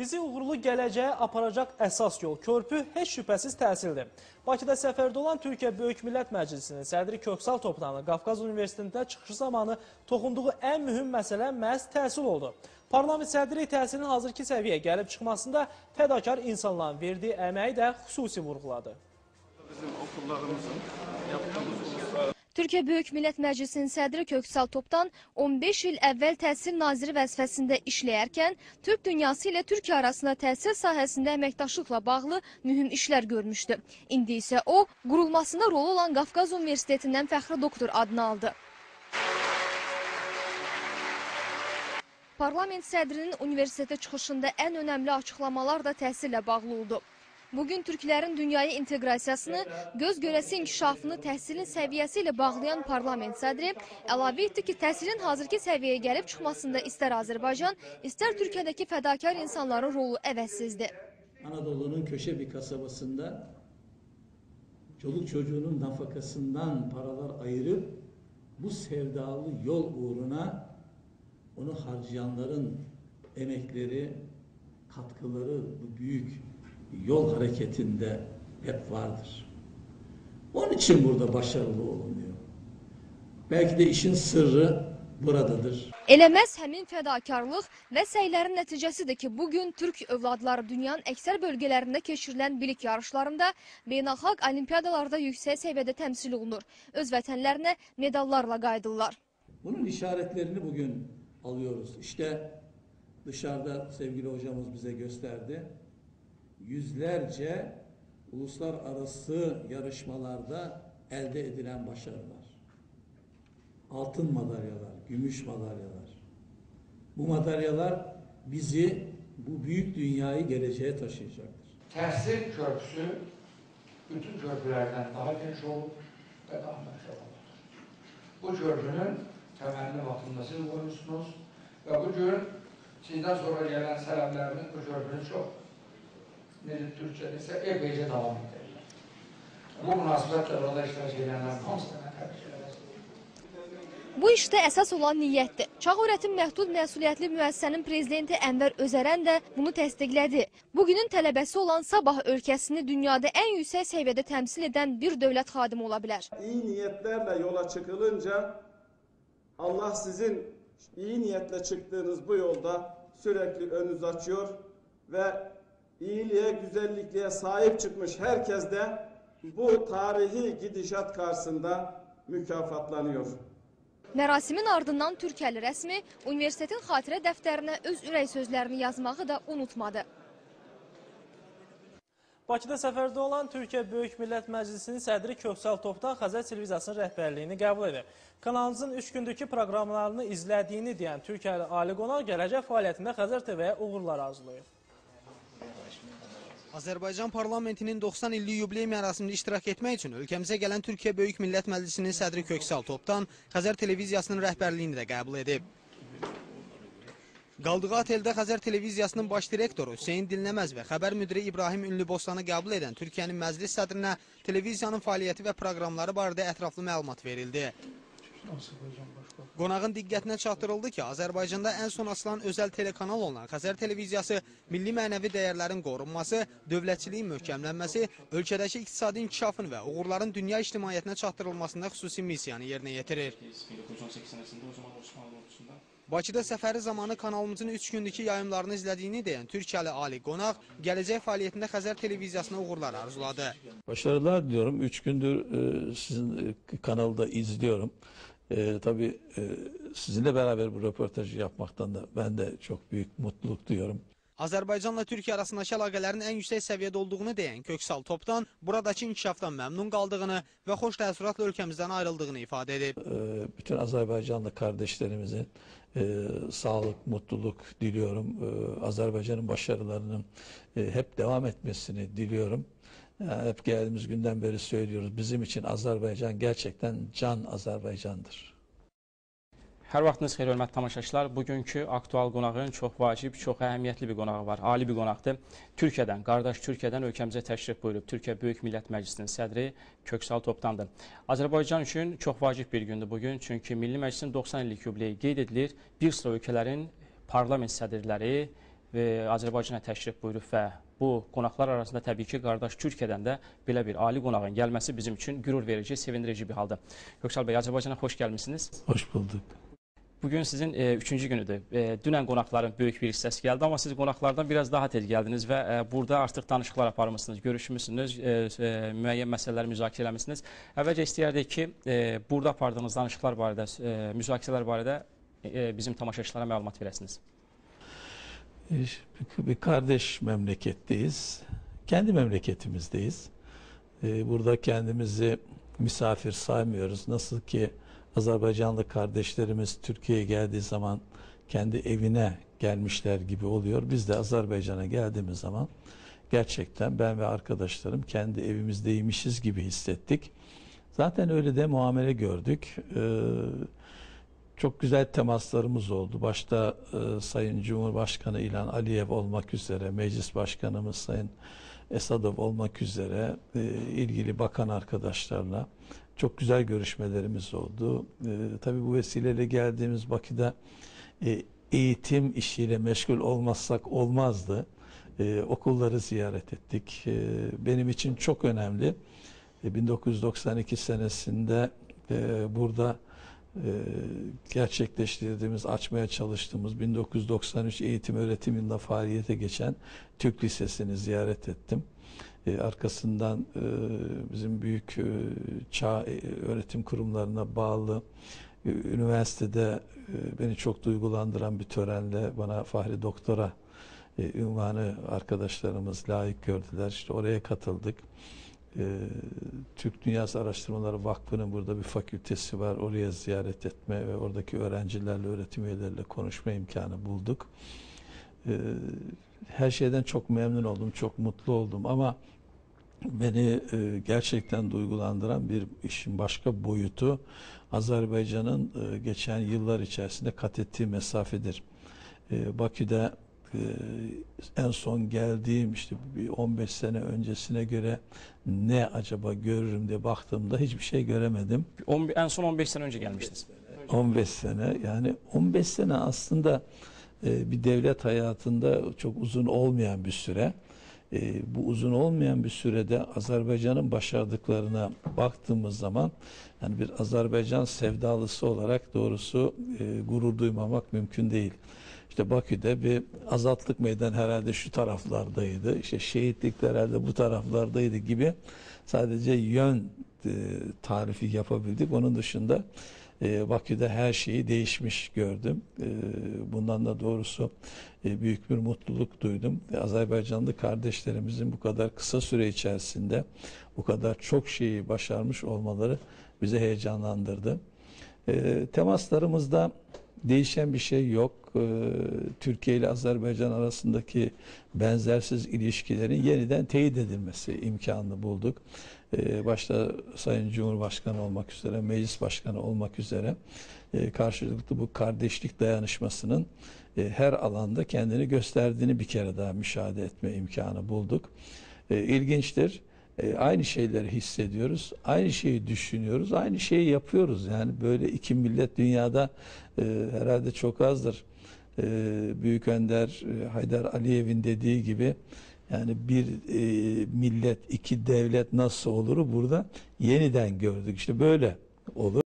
Bizi uğurlu gələcəyə aparacaq əsas yol körpü heç şübhəsiz təhsildir. Bakıda səfərdə olan Türkiyə Böyük Millət Məclisinin sədri Köksal Toplanı Qafqaz Universitetində çıxışı zamanı toxunduğu ən mühüm məsələ məhz təhsil oldu. Parlament sədri təhsilin hazırki səviyyəyə gəlib çıxmasında fədakar insanların verdiyi əməyi də xüsusi vurğuladı. Bizim okullarımızın uluslararası Türkiyə Böyük Millət Məclisinin sədri Köksal Topdan 15 il əvvəl təhsil naziri vəzifəsində işləyərkən Türk dünyası ilə Türkiyə arasında təhsil sahəsində əməkdaşlıqla bağlı mühüm işlər görmüşdü. İndi isə o, qurulmasında rolu olan Qafqaz Universitetindən fəxri doktor adını aldı. Parlament sədrinin universitetə çıxışında ən önəmli açıqlamalar da təhsillə bağlı oldu. Bugün Türklərin dünyaya inteqrasiyasını, göz görəsi inkişafını təhsilin səviyyəsi ilə bağlayan parlament sədri əlavə etdi ki, təhsilin hazırki səviyyəyə gəlib çıxmasında istər Azərbaycan, istər Türkiyədəki fədakar insanların rolu əvəzsizdir. Anadolu'nun köşe bir kasabasında çoluk çocuğunun nafakasından paralar ayırıp bu sevdalı yol uğruna onu harcayanların emekleri, katkıları bu büyük yol hareketinde hep vardır. Onun için burada başarılı olunuyor. Belki de işin sırrı buradadır. Eləməz həmin fədakarlıq və səylərin nəticəsidir ki, bugün Türk övladları dünyanın əksər bölgələrində keçirilən bilik yarışlarında, beynəlxalq olimpiyadalarda yüksək səviyyədə təmsil olunur. Öz vətənlərinə medallarla qayıdırlar. Bunun işaretlerini bugün alıyoruz. İşte dışarıda sevgili hocamız bize gösterdi. Yüzlerce uluslararası yarışmalarda elde edilen başarılar. Altın madalyalar, gümüş madalyalar. Bu madalyalar bizi bu büyük dünyayı geleceğe taşıyacaktır. Təhsil köprüsü bütün köprülərdən daha geniş olur və daha məşğul Bu köprünün təməlini vaxtında siz qoymuşsunuz və bu gün sizdən sonra gələn sələmlərimiz bu köprünü çox necə türkçədə isə epeycə davam edirlər. Bu münasibətlə orada iştirak edənlərin hamısına mən təbrik edirəm. Bu işdə əsas olan niyyətdir. Çağ Öyrətim Məhdud Məsuliyyətli Müəssisənin prezidenti Ənvər Özərən də bunu təsdiqlədi. Bugünün tələbəsi olan Sabah ölkəsini dünyada ən yüksək səviyyədə təmsil edən bir dövlət xadimi ola bilər. iyi niyetlerle yola çıkılınca Allah sizin iyi niyetle çıktığınız bu yolda sürekli önünüz açıyor ve iyiliğe, güzellikliğe sahip çıkmış herkes de bu tarihi gidişat karşısında mükafatlanıyor. Mərasimin ardından Türkiyəli rəsmi universitetin xatirə dəftərinə öz ürək sözlərini yazmağı da unutmadı. Bakıda səfərdə olan Türkiyə Böyük Millət Məclisinin sədri Köksal Topdan Xəzər televiziyasının rəhbərliyini qəbul edib. Kanalımızın 3 gündükü proqramlarını izlədiyini deyən Türkiyəli ali qonaq gələcək fəaliyyətində Xəzər TV-yə uğurlar arzulayıb. Azərbaycan parlamentinin 90 illik yubiley mərasimində iştirak etmək üçün ölkəmizə gələn Türkiyə Böyük Millət Məclisinin sədri Köksal Topdan Xəzər televiziyasının rəhbərliyini də qəbul edib. Qaldığı oteldə Xəzər televiziyasının baş direktoru Hüseyn Dilnəməz və xəbər müdiri İbrahim Ünlübostanı qəbul edən Türkiyənin məclis sədrinə televiziyanın fəaliyyəti və proqramları barədə ətraflı məlumat verildi. Qonağın diqqətinə çatdırıldı ki, Azərbaycanda ən son açılan özəl telekanal olan Xəzər televiziyası milli mənəvi dəyərlərin qorunması, dövlətçiliyin möhkəmlənməsi, ölkədəki iqtisadi inkişafın və uğurların dünya ictimaiyyətinə çatdırılmasında xüsusi missiyanı yerinə yetirir. 1918 sənəsində o zaman Osmanlı ordusunda Bakıda səfəri zamanı kanalımızın 3 gündükü yayımlarını izlədiyini deyən Türkiyəli Ali qonaq gələcək fəaliyyətində Xəzər televiziyasına uğurlar arzuladı. Başarılar diliyorum. Üç gündür e, sizin e, kanalda izliyorum. E, tabii e, sizinle beraber bu röportajı yapmaktan da ben de çok büyük mutluluk duyuyorum. Azərbaycanla Türkiyə arasındakı əlaqələrin ən yüksək səviyyədə olduğunu deyən Köksal Topdan buradakı inkişafdan məmnun qaldığını və xoş təəssüratla ölkəmizdən ayrıldığını ifadə edib. E, bütün Azerbaycanlı kardeşlerimizin e, sağlık, mutluluk diliyorum. E, Azerbaycan'ın başarılarının e, hep devam etmesini diliyorum. Hep geldiğimiz günden beri söylüyoruz. Bizim için Azerbaycan gerçekten can Azerbaycan'dır. Hər vaxtınız xeyir hörmətli tamaşaçılar. Bugünkü aktual qonağın çox vacib, çox əhəmiyyətli bir qonağı var. Ali bir qonaqdır. Türkiyədən, qardaş Türkiyədən ölkəmizə təşrif buyurub. Türkiyə Böyük Millət Məclisinin sədri Köksal Topdandır. Azərbaycan üçün çox vacib bir gündür bugün. Çünki Milli Məclisin 90 illik yubileyi qeyd edilir. Bir sıra ölkələrin parlament sədrləri e, Azərbaycana təşrif buyurub və bu qonaqlar arasında təbii ki, qardaş Türkiyədən də belə bir ali qonağın gəlməsi bizim üçün qürur verici, sevindirici bir haldır. Göksal bəy, Azərbaycana xoş gəlmisiniz. Hoş bulduk. Bugün sizin e, üçüncü günüdür. E, dünən qonaqların böyük bir hissəsi gəldi, amma siz qonaqlardan biraz daha tez gəldiniz və e, burada artıq danışıqlar aparmışsınız, görüşmüsünüz, e, e, müəyyən məsələləri müzakirə eləmişsiniz. Əvvəlcə istəyərdik ki, e, burada apardığınız danışıqlar barədə, e, müzakirələr barədə e, bizim tamaşaçılara məlumat verəsiniz. Bir kardeş memleketteyiz. Kendi memleketimizdeyiz. E, Burada kendimizi misafir saymıyoruz. Nasıl ki Azerbaycanlı kardeşlerimiz Türkiye'ye geldiği zaman kendi evine gelmişler gibi oluyor. Biz de Azerbaycan'a geldiğimiz zaman gerçekten ben ve arkadaşlarım kendi evimizdeymişiz gibi hissettik. Zaten öyle de muamele gördük. Ee, çok güzel temaslarımız oldu. Başta e, Sayın Cumhurbaşkanı İlhan Aliyev olmak üzere, Meclis Başkanımız Sayın Esadov olmak üzere e, ilgili bakan arkadaşlarla çok güzel görüşmelerimiz oldu. E, tabii bu vesileyle geldiğimiz Bakü'de e, eğitim işiyle meşgul olmazsak olmazdı. E, okulları ziyaret ettik. E, benim için çok önemli. E, 1992 senesinde e, burada gerçekleştirdiğimiz, açmaya çalıştığımız 1993 eğitim öğretim yılında faaliyete geçen Türk Lisesi'ni ziyaret ettim. E, arkasından e, bizim büyük e, çağ e, öğretim kurumlarına bağlı üniversitede beni çok duygulandıran bir törenle bana Fahri Doktora ünvanı arkadaşlarımız layık gördüler. İşte oraya katıldık. E, Türk Dünyası Araştırmaları Vakfı'nın burada bir fakültesi var. Oraya ziyaret etme ve oradaki öğrencilerle, öğretim üyeleriyle konuşma imkanı bulduk. E, her şeyden çok memnun oldum, çok mutlu oldum ama beni e, gerçekten duygulandıran bir işin başka boyutu Azerbaycan'ın e, geçen yıllar içerisinde kat ettiği mesafedir. E, Bakü'de en son geldiğim işte bir 15 sene öncesine göre ne acaba görürüm diye baktığımda hiçbir şey göremedim. 11, en son 15 sene önce gelmiştiniz. 15 sene yani 15 sene aslında e, bir devlet hayatında çok uzun olmayan bir süre. E, bu uzun olmayan bir sürede Azerbaycan'ın başardıklarına baktığımız zaman yani bir Azerbaycan sevdalısı olarak doğrusu e, gurur duymamak mümkün değil. İşte Bakü'de bir azatlık meydan herhalde şu taraflardaydı. İşte şehitlik de herhalde bu taraflardaydı gibi sadece yön e, tarifi yapabildik. Onun dışında e, Bakü'de her şeyi değişmiş gördüm. E, bundan da doğrusu büyük bir mutluluk duydum. Azerbaycanlı kardeşlerimizin bu kadar kısa süre içerisinde bu kadar çok şeyi başarmış olmaları bizi heyecanlandırdı. Temaslarımızda değişen bir şey yok. E, Türkiye ile Azerbaycan arasındaki benzersiz ilişkilerin yeniden teyit edilmesi imkanını bulduk. E, başta Sayın Cumhurbaşkanı olmak üzere, Meclis Başkanı olmak üzere e, karşılıklı bu kardeşlik dayanışmasının e, her alanda kendini gösterdiğini bir kere daha müşahede etme imkanı bulduk. E, ilginçtir. E, aynı şeyleri hissediyoruz, aynı şeyi düşünüyoruz, aynı şeyi yapıyoruz. Yani böyle iki millet dünyada e, herhalde çok azdır. E, Büyük Önder e, Haydar Aliyev'in dediği gibi yani bir e, millet, iki devlet nasıl oluru burada yeniden gördük. İşte böyle olur.